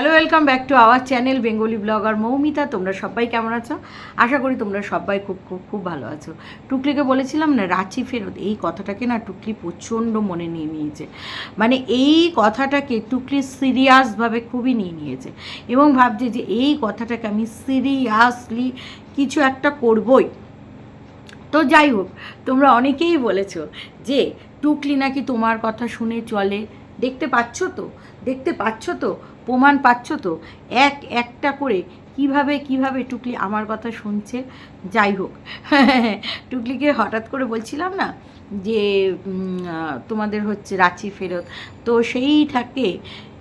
Hello welcome back to our channel Bengali blogger Moumita তোমরা সবাই কেমন আছো? আশা করি তোমরা সবাই খুব খুব খুব ভালো আছো। টুকলিকে বলেছিলাম না, রাঁচি ফেরত। এই কথাটাকে না টুকলি প্রচণ্ড মনে নিয়ে নিয়েছে। মানে এই কথাটাকে টুকলি সিরিয়াসভাবে খুবই নিয়ে নিয়েছে। এবং ভাবছে যে এই কথাটাকে আমি সিরিয়াসলি কিছু একটা করবই। তো যাই হোক, তোমরা অনেকেই বলেছ যে টুকলি নাকি তোমার কথা শুনে চলে। দেখতে পাচ্ছ তো? দেখতে পাচ্ছ তো? প্রমাণ পাচ্ছ তো? এক একটা করে কীভাবে কীভাবে টুকলি আমার কথা শুনছে? যাই হোক, টুকলিকে হঠাৎ করে বলছিলাম না যে তোমাদের হচ্ছে রাঁচি ফেরত। তো সেইটাকে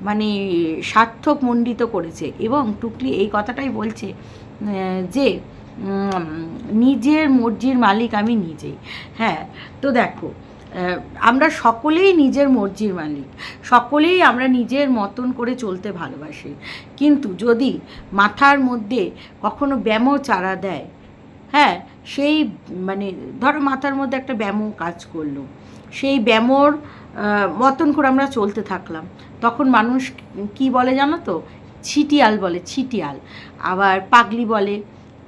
মানে সার্থক মণ্ডিত করেছে এবং টুকলি এই কথাটাই বলছে যে নিজের মর্জির মালিক আমি নিজেই। হ্যাঁ তো দেখো আমরা সকলেই নিজের মর্জির মালিক। সকলেই আমরা নিজের মতন করে চলতে ভালোবাসি। কিন্তু যদি মাথার মধ্যে কখনো ব্যামো চারা দেয় হ্যাঁ সেই মানে ধরো মাথার মধ্যে একটা ব্যামো কাজ করল, সেই ব্যামোর মতন করে আমরা চলতে থাকলাম, তখন মানুষ কি বলে জানো তো? ছিটিয়াল বলে, ছিটিয়াল। আবার পাগলি বলে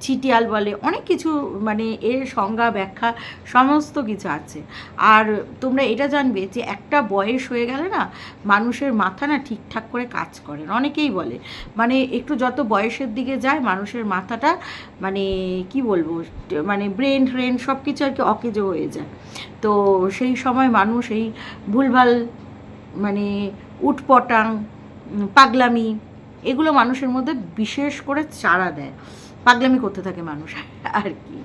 ছিটিয়াল বলে, অনেক কিছু মানে এর সংজ্ঞা, ব্যাখ্যা, সমস্ত কিছু আছে। আর তোমরা এটা জানবে যে একটা বয়স হয়ে গেলে না, মানুষের মাথা না ঠিকঠাক করে কাজ করে অনেকেই বলে মানে একটু যত বয়সের দিকে যায়, মানুষের মাথাটা মানে কি বলব মানে ব্রেন ট্রেন সব কিছু আর কি অকেজো হয়ে যায়। তো সেই সময় মানুষ এই ভুলভাল মানে উটপটাং, পাগলামি, এগুলো মানুষের মধ্যে বিশেষ করে চারা দেয়। পাগলামি করতে থাকে মানুষ, আর কি।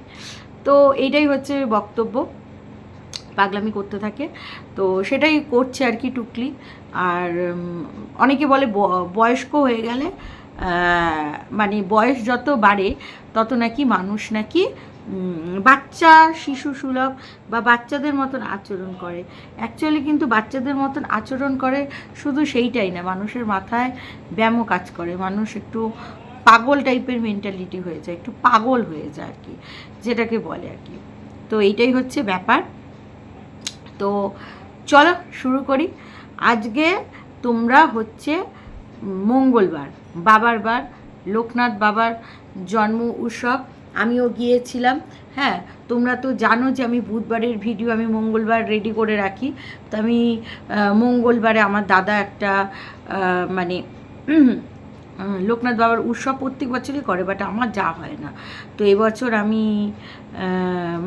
তো এইটাই হচ্ছে বক্তব্য। পাগলামি করতে থাকে। তো সেটাই করছে আর কি টুকলি। আর অনেকে বলে বয়স্ক হয়ে গেলে মানে বয়স যত বাড়ে, তত নাকি মানুষ নাকি বাচ্চা, শিশু সুলভ বা বাচ্চাদের মতন আচরণ করে। অ্যাকচুয়ালি কিন্তু বাচ্চাদের মতন আচরণ করে শুধু সেইটাই না, মানুষের মাথায় ব্যায়ামও কাজ করে। মানুষ একটু পাগল টাইপের মেন্টালিটি হয়ে যায়, একটু পাগল হয়ে যায় আর কি, যেটাকে বলে আর কি। তো এইটাই হচ্ছে ব্যাপার। তো চলো শুরু করি। আজকে তোমরা হচ্ছে মঙ্গলবার, বাবার বার, লোকনাথ বাবার জন্ম উৎসব। আমিও গিয়েছিলাম হ্যাঁ তোমরা তো জানো যে আমি বুধবারের ভিডিও আমি মঙ্গলবার রেডি করে রাখি। তো আমি মঙ্গলবারে আমার দাদা একটা মানে লোকনাথ বাবার উৎসব প্রত্যেক বছরই করে বাট আমার যা হয় না। তো এবছর আমি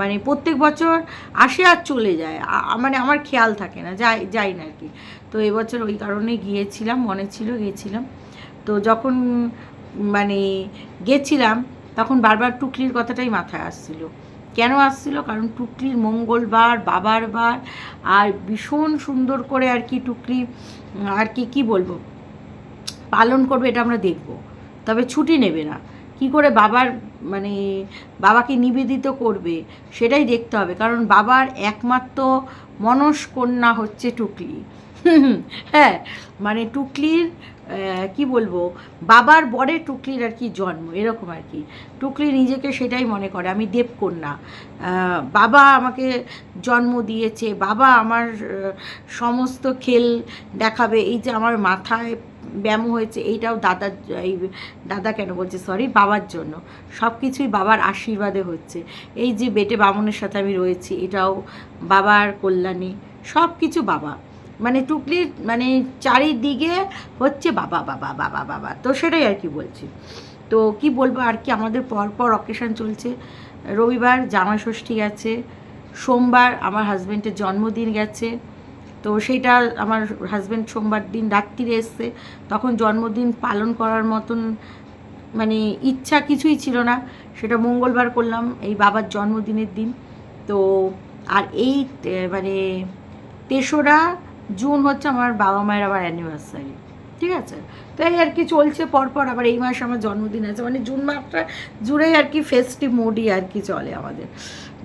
মানে প্রত্যেক বছর আসে আর চলে যায়। মানে আমার খেয়াল থাকে না, যাই যাই না আর কি। তো এবছর ওই কারণে গিয়েছিলাম, মনে ছিল গিয়েছিলাম। তো যখন মানে গেছিলাম, তখন বারবার টুকলির কথাটাই মাথায় আসছিল। কেন আসছিল? কারণ টুকলির মঙ্গলবার, বাবার বার, আর ভীষণ সুন্দর করে আর কি টুকলি আর কি কি বলব? পালন করবে, এটা আমরা দেখব। তবে ছুটি নেবে না। কি করে বাবার মানে বাবাকে নিবেদিত করবে, সেটাই দেখতে হবে। কারণ বাবার একমাত্র মনস্কন্যা হচ্ছে টুকলি। হ্যাঁ মানে টুকলির কি বলব, বাবার বরে টুকলির আর কি জন্ম, এরকম আর কি। টুকলি নিজেকে সেটাই মনে করে, আমি দেবকন্যা। বাবা আমাকে জন্ম দিয়েছে, বাবা আমার সমস্ত খেল দেখাবে, এই যে আমার মাথায় ব্যায়াম হয়েছে, এইটাও দাদার এই দাদা কেন বলছে সরি বাবার জন্য। সব কিছুই বাবার আশীর্বাদে হচ্ছে। এই যে বেটে বামনের সাথে আমি রয়েছি, এটাও বাবার কল্যাণে সব কিছু বাবা। মানে টুকলির মানে চারিদিকে হচ্ছে বাবা বাবা বাবা বাবা। তো সেটাই আর কি বলছি। তো কি বলব আর কি, আমাদের পরপর অকেশন চলছে। রবিবার জামাষষ্ঠী গেছে, সোমবার আমার হাজব্যান্ডের জন্মদিন গেছে। তো সেইটা আমার হাজব্যান্ড সোমবার দিন রাত্রিরে এসছে। তখন জন্মদিন পালন করার মতন মানে ইচ্ছা কিছুই ছিল না। সেটা মঙ্গলবার করলাম, এই বাবার জন্মদিনের দিন। তো আর এই মানে তেসরা জুন হচ্ছে আমার বাবা মায়ের আবার অ্যানিভার্সারি ঠিক আছে? তো এই আর কি চলছে পরপর আবার এই মাসে আমার জন্মদিন আছে। মানে জুন মাসটা জুড়েই আর কি ফেস্টিভ মোডই আর কি চলে আমাদের।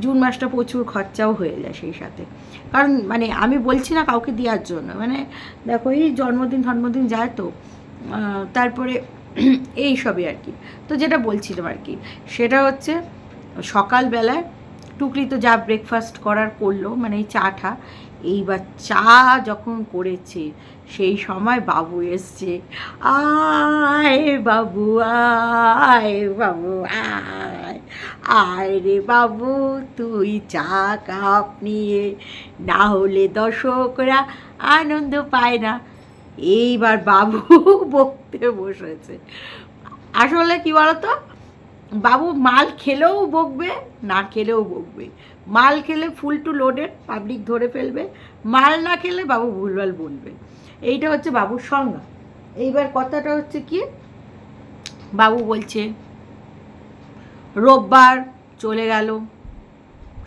জুন মাসটা প্রচুর খরচাও হয়ে যায় সেই সাথে। কারণ মানে আমি বলছি না কাউকে দেওয়ার জন্য। মানে দেখো এই জন্মদিন জন্মদিন যায় তো তারপরে এই সবই আর কি। তো যেটা বলছিলাম আর কি, সেটা হচ্ছে সকালবেলায় টুকলি তো যা ব্রেকফাস্ট করার করল মানে এই চাটা এইবার চা যখন করেছে, সেই সময় বাবু এসছে, আয় বাবু আয় বাবু, আয় আয় রে বাবু, তুই চা কাপ নিয়ে, না হলে দর্শকরা আনন্দ পায় না। এইবার বাবু বকতে বসেছে। আসলে কি বলতো? বাবু মাল খেলেও বকবে, না খেলেও বকবে। মাল খেলে ফুল টু লোডেড, পাবলিক ধরে ফেলবে। মাল না খেলে বাবু ভুলভাল বলবে এইটা হচ্ছে বাবুর সংজ্ঞা। এইবার কথাটা হচ্ছে কি? বাবু বলছে, রোববার চলে গেল,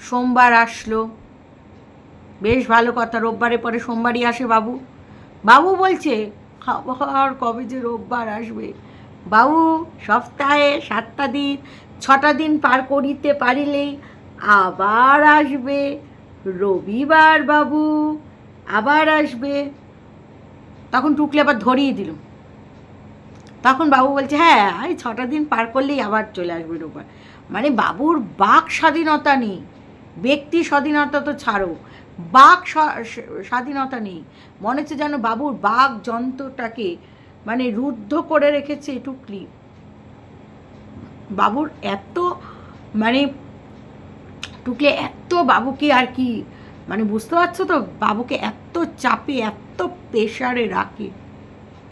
সোমবার আসলো। বেশ ভালো কথা, রোববারে পরে সোমবারই আসে বাবু। বাবু বলছে আবার কবে যে রোববার আসবে? বাবু সপ্তাহে সাতটা দিন, ছটা দিন পার করিতে পারিলেই আবার আসবে রবিবার বাবু, আবার আসবে। তখন টুকলে আবার ধরিয়ে দিল। তখন বাবু বলছে হ্যাঁ এই ছটা দিন পার করলেই আবার চলে আসবে রোববার। মানে বাবুর বাক স্বাধীনতা নেই। ব্যক্তি স্বাধীনতা তো ছাড়ো। বাক স্বাধীনতা নেই। মনে হচ্ছে যেন বাবুর বাঘ যন্ত্রটাকে মানে রুদ্ধ করে রেখেছে টুকলি। বাবুর এত মানে টুকলে এত বাবুকে আর কি মানে বুঝতে পারছ তো? বাবুকে এত চাপে, এত প্রেশারে রাখে।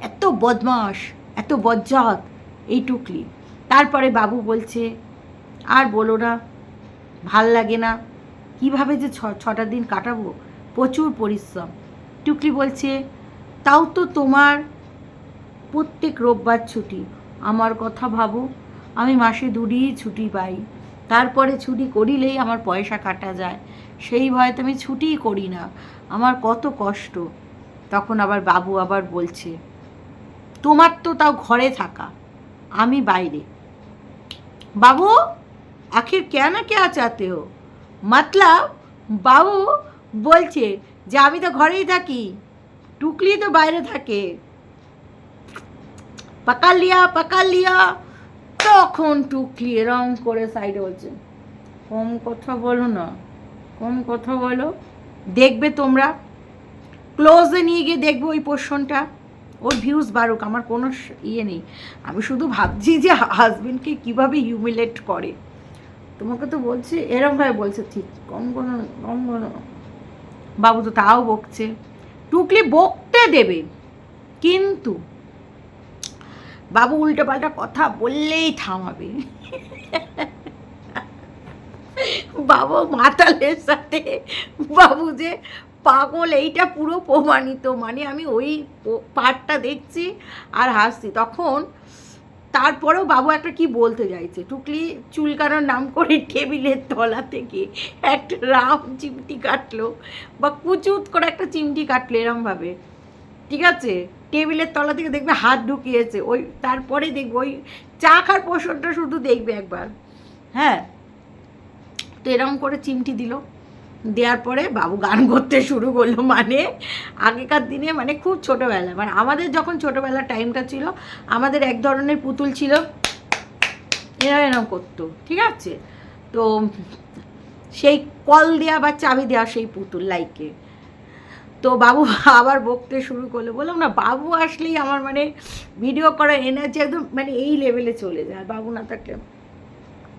এত বদমাস এত বজ্জাত, এই টুকলি। তারপরে বাবু বলছে, আর বলো না, ভালো লাগে না। কীভাবে যে ছ, ছটা দিন কাটাবো? প্রচুর পরিশ্রম। টুকলি বলছে, তাও তো তোমার প্রত্যেক রোববার ছুটি। আমার কথা ভাবো, আমি মাসে দুদিই ছুটি পাই। তারপরে ছুটি করিলেই আমার পয়সা কাটা যায় সেই ভয়তে আমি ছুটিই করি না আমার কত কষ্ট তখন আবার বাবু আবার বলছে তোমার তো তাও ঘরে থাকা আমি বাইরে বাবু আখির क्या ना क्या चाहते हो मतलब বাবু বলছে যে আমি তো ঘরেই থাকি টুকলি তো বাইরে থাকে পাকা লিয়া পাকা লিয়া তখন টুকলি এরম করে সাইডে বলছে, কম কথা বলো না, কম কথা বলো। দেখবে তোমরা ক্লোজে নিয়ে গিয়ে দেখবে ওই পোর্শনটা ওর ভিউজ বাড়ুক, আমার কোনো ইয়ে নেই। আমি শুধু ভাবছি যে হাজবেন্ডকে কীভাবে হিউমিলেট করে। তোমাকে তো বলছি এরমভাবে বলছে, ঠিক, কম কোনো কম কোনো বাবু তো তাও বকছে। টুকলি বকতে দেবে, কিন্তু বাবু উল্টো পাল্টা কথা বললেই থামাবে। বাবু মাতালের সাথে। বাবু যে পাগল, এইটা পুরো প্রমাণিত। মানে আমি ওই পার্টটা দেখছি আর হাসছি। তখন তারপরেও বাবু একটা কি বলতে চাইছে? টুকলি চুলকানোর নাম করে টেবিলের তলা থেকে একটা রাম চিমটি কাটলো বা কুচুত করে একটা চিমটি কাটলো এরমভাবে। ঠিক আছে? টেবিলের তলা থেকে দেখবে হাত ঢুকিয়েছে, ওই তারপরে দেখবে ওই চা খার পোষণটা শুধু দেখবে একবার। হ্যাঁ? তো এরকম করে চিমটি দিল। দেওয়ার পরে বাবু গান করতে শুরু করল মানে আগেকার দিনে মানে খুব ছোটোবেলা। মানে আমাদের যখন ছোটোবেলার টাইমটা ছিল, আমাদের এক ধরনের পুতুল ছিল। এরা এরকম করতো, ঠিক আছে? তো সেই কল দেওয়া বা চাবি দেওয়া সেই পুতুল, লাইকে। তো বাবু আবার বকতে শুরু করল। বললাম, না, বাবু আসলেই আমার মানে ভিডিও করার এনার্জি একদম মানে এই লেভেলে চলে যায়। বাবু না থাকলে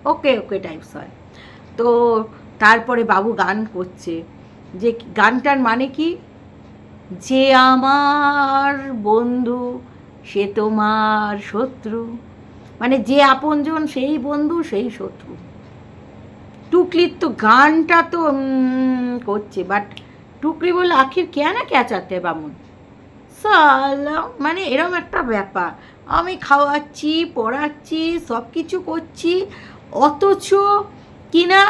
ওকে ওকে টাইপস হয়। তো তারপরে বাবু গান করছে। যে গানটার মানে কি? যে আমার বন্ধু, সে তোমার শত্রু। মানে যে আপনজন, সেই বন্ধু, সেই শত্রু। টুকলির তো গানটা তো করছে। বাট টুকরি বলল, আখির কে না কে চাতে বামুন? মানে এরম একটা ব্যাপার। আমি খাওয়াচ্ছি, পড়াচ্ছি সব কিছু করছি, অথচ কিনা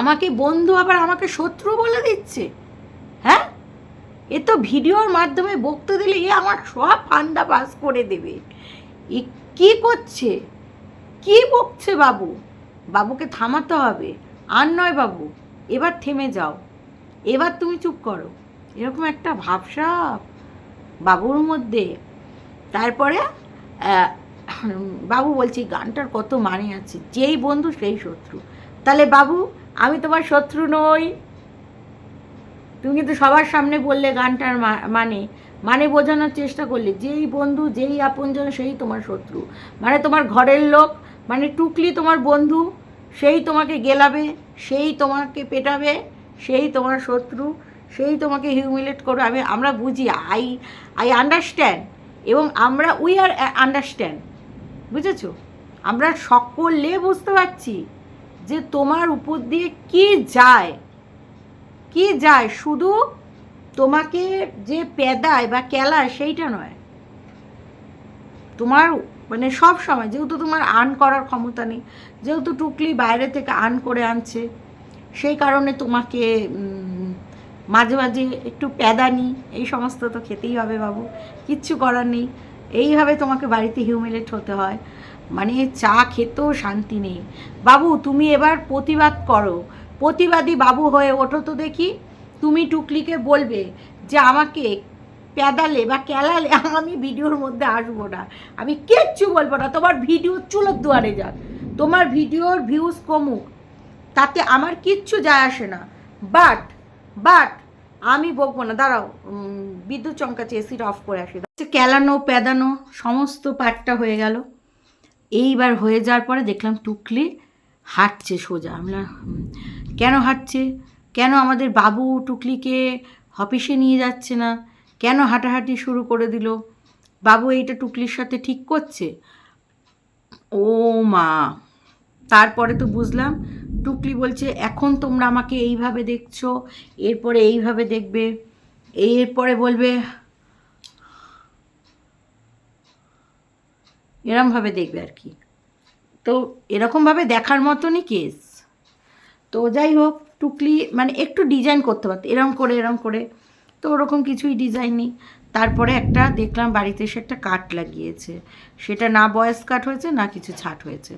আমাকে বন্ধু আবার আমাকে শত্রু বলে দিচ্ছে? হ্যাঁ? এ তো ভিডিওর মাধ্যমে বকতে দিলে এ আমার সব ফান্ডা পাস করে দেবে। এ কী করছে? কি বকছে বাবু? বাবুকে থামাতে হবে। আর নয় বাবু, এবার থেমে যাও। এবার তুমি চুপ করো। এরকম একটা ভাবসাব বাবুর মধ্যে। তারপরে বাবু বলছি গানটার কত মানে আছে, যেই বন্ধু সেই শত্রু। তাহলে বাবু, আমি তোমার শত্রু নই। তুমি কিন্তু সবার সামনে বললে গানটার মানে মানে বোঝানোর চেষ্টা করলে, যেই বন্ধু, যেই আপনজন, সেই তোমার শত্রু। মানে তোমার ঘরের লোক মানে টুকলি তোমার বন্ধু, সেই তোমাকে গেলাবে, সেই তোমাকে পেটাবে সেই তোমার শত্রু, সেই তোমাকে হিউমিলেট করবে। আমি, আমরা বুঝি আই আই আন্ডারস্ট্যান্ড এবং আমরা উই আর আন্ডারস্ট্যান্ড বুঝেছ? আমরা সকলে বুঝতে পারছি যে তোমার উপর দিয়ে কি যায়। কি যায়? শুধু তোমাকে যে পেদায় বা কেলায় সেইটা নয়। তোমার মানে সব সময়, যেহেতু তোমার আর্ন করার ক্ষমতা নেই, যেহেতু টুকলি বাইরে থেকে আর্ন করে আনছে সেই কারণে তোমাকে মাঝে মাঝে একটু প্যাদানি, এই সমস্ত তো খেতেই হবে বাবু, কিচ্ছু করার নেই। এইভাবে তোমাকে বাড়িতে হিউমিলেট হতে হয়। মানে চা খেতেও শান্তি নেই। বাবু, তুমি এবার প্রতিবাদ করো। প্রতিবাদী বাবু হয়ে ওঠো তো দেখি। তুমি টুকলিকে বলবে যে আমাকে প্যাদালে বা ক্যালালে আমি ভিডিওর মধ্যে আসব না। আমি কিচ্ছু বলব না। তোমার ভিডিও চুলোর দুয়ারে যাক। তোমার ভিডিওর ভিউজ কমুক। তাতে আমার কিচ্ছু যায় আসে না। বাট বাট আমি বকবো না। দাঁড়াও বিদ্যুৎ চমকাচ্ছে এসিটা অফ করে আসি। ক্যালানো প্যাদানো সমস্ত পাটটা হয়ে গেল। এইবার হয়ে যাওয়ার পরে দেখলাম টুকলি হাঁটছে সোজা। আমরা কেন হাঁটছে? কেন আমাদের বাবু টুকলিকে অফিসে নিয়ে যাচ্ছে না? কেন হাঁটাহাঁটি শুরু করে দিল? বাবু এইটা টুকলির সাথে ঠিক করছে? ও মা, তারপরে তো বুঝলাম টুকলি বলছে, এখন তোমরা আমাকে এইভাবে দেখছ, এরপরে এইভাবে দেখবে। এরপরে বলবে, এরমভাবে দেখবে আর কি। তো এরকমভাবে দেখার মতনই কেস। তো যাই হোক, টুকলি মানে একটু ডিজাইন করতে পারতো, এরম করে এরম করে। তো ওরকম কিছুই ডিজাইন নেই। তারপরে একটা দেখলাম বাড়িতে এসে একটা কাট লাগিয়েছে। সেটা না বয়স কাট হয়েছে, না কিছু ছাট হয়েছে।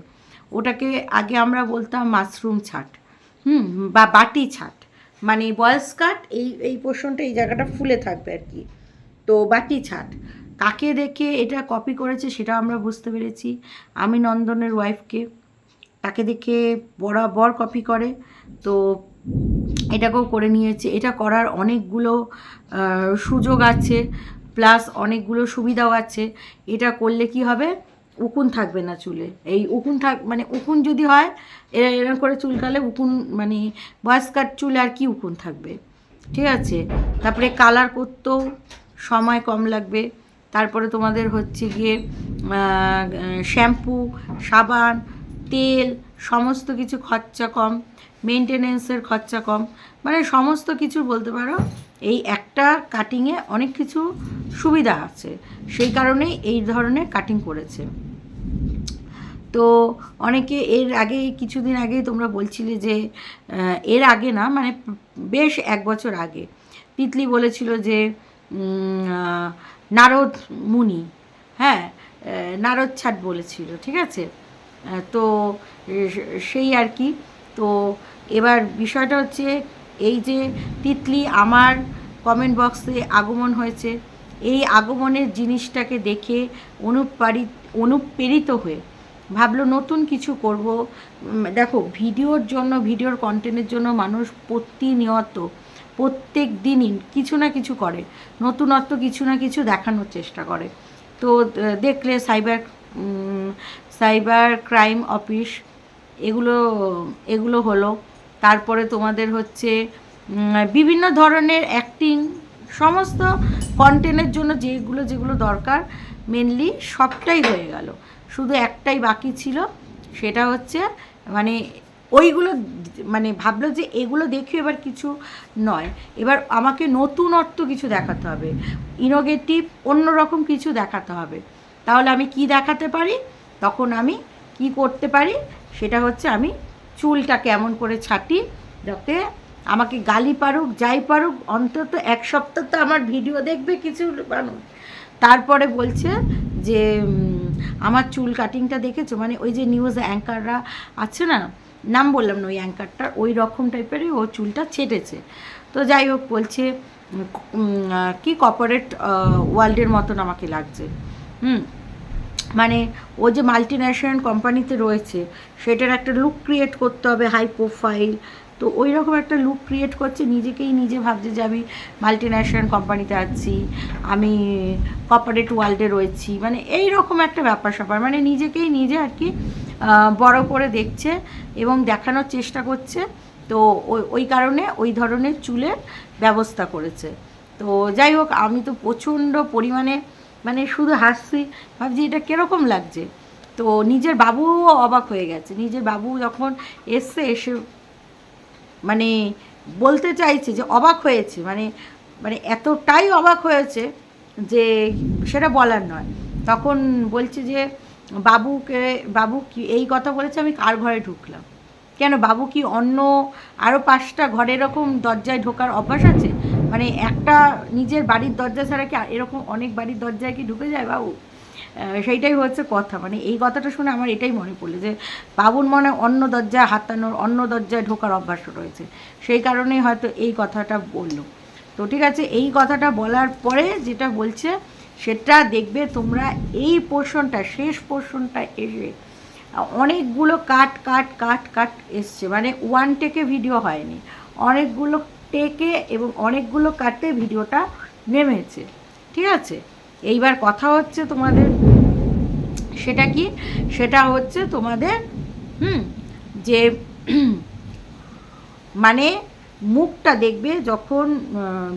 ওটাকে আগে আমরা বলতাম মাশরুম ছাট, হুম, বা বাটি ছাট। মানে বয়স কাট এই এই পোর্শনটা এই জায়গাটা ফুলে থাকবে আর কি। তো বাটি ছাট, কাকে দেখে এটা কপি করেছে সেটা আমরা বুঝতে পেরেছি। আমি নন্দনের ওয়াইফকে তাকে দেখে বরাবর কপি করে। তো এটাকেও করে নিয়েছে। এটা করার অনেকগুলো সুযোগ আছে প্লাস অনেকগুলো সুবিধাও আছে। এটা করলে কি হবে? উকুন থাকবে না চুলে। এই উকুন থাক মানে উকুন যদি হয়, এরা এরকম করে চুলকালে উকুন মানে বয়স্কার চুলে আর কি উকুন থাকবে? ঠিক আছে? তারপরে কালার করতেও সময় কম লাগবে। তারপরে তোমাদের হচ্ছে গিয়ে শ্যাম্পু, সাবান, তেল, সমস্ত কিছু খরচা কম মেনটেনেন্সের খরচা কম। মানে সমস্ত কিছু বলতে পারো এই একটা কাটিংয়ে অনেক কিছু সুবিধা আছে। সেই কারণেই এই ধরনের কাটিং করেছে। তো অনেকে এর আগে, কিছুদিন আগেই তোমরা বলছিলে যে এর আগে না মানে বেশ এক বছর আগে তিতলি বলেছিল যে নারদ মুনি হ্যাঁ নারদ ছাট বলেছিল, ঠিক আছে? তো সেই আর কি। তো এবার বিষয়টা হচ্ছে এই যে তিতলি আমার কমেন্ট বক্সে আগমন হয়েছে, এই আগমনের জিনিসটাকে দেখে অনুপ্রাণিত অনুপ্রেরিত হয়ে ভাবলো নতুন কিছু করব। দেখো, ভিডিওর জন্য, ভিডিওর কন্টেন্টের জন্য মানুষ প্রতিনিয়ত, প্রত্যেক দিনই কিছু না কিছু করে, নতুনত্ব কিছু না কিছু দেখানোর চেষ্টা করে। তো দেখলে সাইবার সাইবার ক্রাইম অফিস এগুলো এগুলো হলো। তারপরে তোমাদের হচ্ছে বিভিন্ন ধরনের অ্যাক্টিং সমস্ত কন্টেন্টের জন্য যেগুলো যেগুলো দরকার মেনলি সবটাই হয়ে গেল। শুধু একটাই বাকি ছিল, সেটা হচ্ছে মানে ওইগুলো মানে ভাবলো যে এগুলো দেখে এবার কিছু নয়। এবার আমাকে নতুনত্ব কিছু দেখাতে হবে। ইনোগেটিভ অন্যরকম কিছু দেখাতে হবে। তাহলে আমি কি দেখাতে পারি? তখন আমি কি করতে পারি? সেটা হচ্ছে আমি চুলটা কেমন করে ছাটি, যাতে আমাকে গালি পারুক, যাই পারুক, অন্তত এক সপ্তাহ তো আমার ভিডিও দেখবে কিছু মানুষ। তারপরে বলছে যে আমার চুল কাটিংটা দেখেছ? মানে ওই যে নিউজ অ্যাঙ্কাররা আছে না? নাম বললাম না ওই অ্যাঙ্কারটার ওই রকম টাইপেরই ও চুলটা ছেটেছে। তো যাই হোক, বলছে কি কর্পোরেট ওয়ার্ল্ডের মতন আমাকে লাগছে। হুম? মানে ও যে মাল্টি ন্যাশনাল কোম্পানিতে রয়েছে, সেটার একটা লুক ক্রিয়েট করতে হবে হাই প্রোফাইল তো ওই রকম একটা লুক ক্রিয়েট করছে, নিজেকেই নিজে ভাবছে যে আমি মাল্টি ন্যাশনাল কোম্পানিতে আছি, আমি কর্পোরেট ওয়ার্ল্ডে রয়েছি। মানে এই রকম একটা ব্যাপার স্যাপার। মানে নিজেকেই নিজে আর কি বড় করে দেখছে এবং দেখানোর চেষ্টা করছে। তো ওই কারণে ওই ধরনের চুলের ব্যবস্থা করেছে। তো যাই হোক, আমি তো প্রচণ্ড পরিমাণে মানে শুধু হাসছি, ভাবছি এটা কীরকম লাগছে? তো নিজের বাবুও অবাক হয়ে গেছে। নিজের বাবু যখন এসছে, এসে মানে বলতে চাইছে যে অবাক হয়েছে মানে মানে এতটাই অবাক হয়েছে যে সেটা বলার নয়। তখন বলছে যে, বাবুকে, বাবু কি, এই কথা বলেছে, আমি কার ঘরে ঢুকলাম? কেন, বাবু কি অন্য আরও পাঁচটা ঘরে এরকম দরজায় ঢোকার অভ্যাস আছে? মানে একটা নিজের বাড়ির দরজা ছাড়া কি এরকম অনেক বাড়ির দরজায় কি ঢুকে যায় বাবু? সেইটাই হচ্ছে কথা। মানে এই কথাটা শুনে আমার এটাই মনে পড়ল যে, বাবুর মনে অন্য দরজায় হাতানোর, অন্য দরজায় ঢোকার অভ্যাস রয়েছে। সেই কারণেই হয়তো এই কথাটা বলল। তো ঠিক আছে, এই কথাটা বলার পরে যেটা বলছে, সেটা দেখবে তোমরা এই পোর্শনটা শেষ পোর্শনটা এসে, অনেকগুলো কাট কাট কাট কাট এসছে। মানে ওয়ান টেকে ভিডিও হয়নি। অনেকগুলো টেকে এবং অনেকগুলো কাটে ভিডিওটা নেমেছে। ঠিক আছে? এইবার কথা হচ্ছে তোমাদের, সেটা কি? সেটা হচ্ছে তোমাদের, হুম, যে মানে মুখটা দেখবে যখন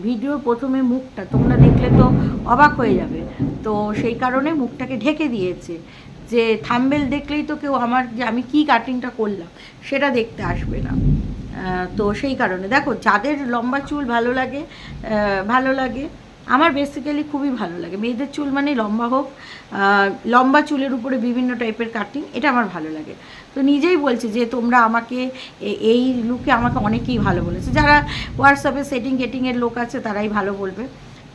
ভিডিও প্রথমে মুখটা, তোমরা দেখলে তো অবাক হয়ে যাবে। তো সেই কারণে মুখটাকে ঢেকে দিয়েছে। যে থাম্বেল দেখলেই তো কেউ আমার যে আমি কি কাটিংটা করলাম, সেটা দেখতে আসবে না। তো সেই কারণে। দেখো, যাদের লম্বা চুল ভালো লাগে ভালো লাগে, আমার বেসিক্যালি খুবই ভালো লাগে। মেয়েদের চুল মানে লম্বা হোক লম্বা চুলের উপরে বিভিন্ন টাইপের কাটিং এটা আমার ভালো লাগে। তো নিজেই বলছে যে, তোমরা আমাকে এই লুকে আমাকে অনেকেই ভালো বলেছে। যারা হোয়াটসঅ্যাপে সেটিং গেটিংয়ের লোক আছে, তারাই ভালো বলবে।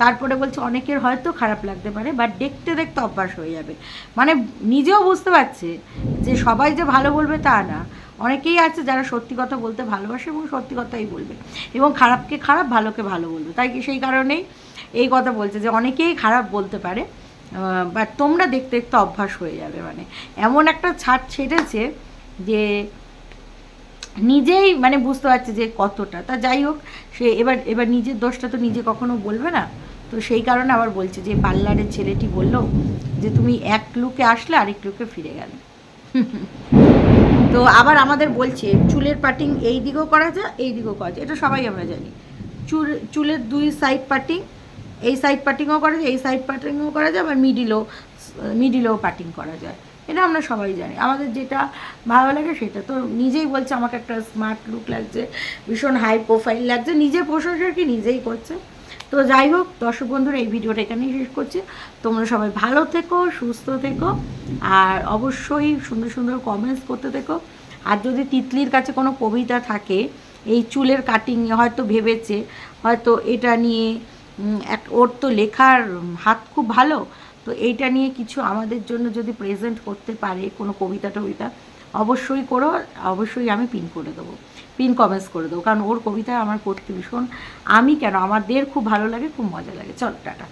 তারপরে বলছে, অনেকের হয়তো খারাপ লাগতে পারে বাট দেখতে দেখতে অভ্যাস হয়ে যাবে। মানে নিজেও বুঝতে পারছে যে, সবাই যে ভালো বলবে তা না। অনেকেই আছে যারা সত্যি কথা বলতে ভালোবাসে এবং সত্যি কথাই বলবে এবং খারাপকে খারাপ, ভালোকে ভালো বলবে। তাই কি সেই কারণেই এই কথা বলছে যে অনেকেই খারাপ বলতে পারে বাট তোমরা দেখতে দেখতে অভ্যাস হয়ে যাবে মানে। এমন একটা ছাট ছেড়েছে যে নিজেই মানে বুঝতে পারছে যে কতটা। তা যাই হোক, সে এবার এবার নিজের দোষটা তো নিজে কখনো বলবে না। তো সেই কারণে আবার বলছে যে পার্লারের ছেলেটি বলল যে, তুমি এক লুকে আসলে আরেক লুকে ফিরে গেলে। তো আবার আমাদের বলছে, চুলের পাটিং এই দিকেও করা যায়, এই দিকেও করা যায়। এটা সবাই আমরা জানি। চুল, চুলের দুই সাইড পাটিং এই সাইড পাটিংও করা যায়, এই সাইড পাটিংও করা যায়, আবার মিডিলও মিডিলেও পাটিং করা যায়। এটা আমরা সবাই জানি। আমাদের যেটা ভালো লাগে সেটা তো নিজেই বলছে, আমাকে একটা স্মার্ট লুক লাগছে, ভীষণ হাই প্রোফাইল লাগছে নিজের প্রশংসা কি নিজেই করছে। তো যাই হোক, দর্শক বন্ধুরা, এই ভিডিওটা এখানেই শেষ করছি। তোমরা সবাই ভালো থেকো, সুস্থ থেকো, আর অবশ্যই সুন্দর সুন্দর কমেন্টস করতে থেকো। আর যদি তিতলির কাছে কোনো কবিতা থাকে, এই চুলের কাটিং হয়তো ভেবেছে, হয়তো এটা নিয়ে এক, ওর তো লেখার হাত খুব ভালো, তো এইটা নিয়ে কিছু আমাদের জন্য যদি প্রেজেন্ট করতে পারে কোনো কবিতা টবিতা অবশ্যই করো অবশ্যই আমি পিন করে দেবো। পিন কমেন্টস করে দেবো কারণ ওর কবিতা আমার পড়তে ভীষণ আমি কেন আমাদের খুব ভালো লাগে, খুব মজা লাগে। চল, টাটা।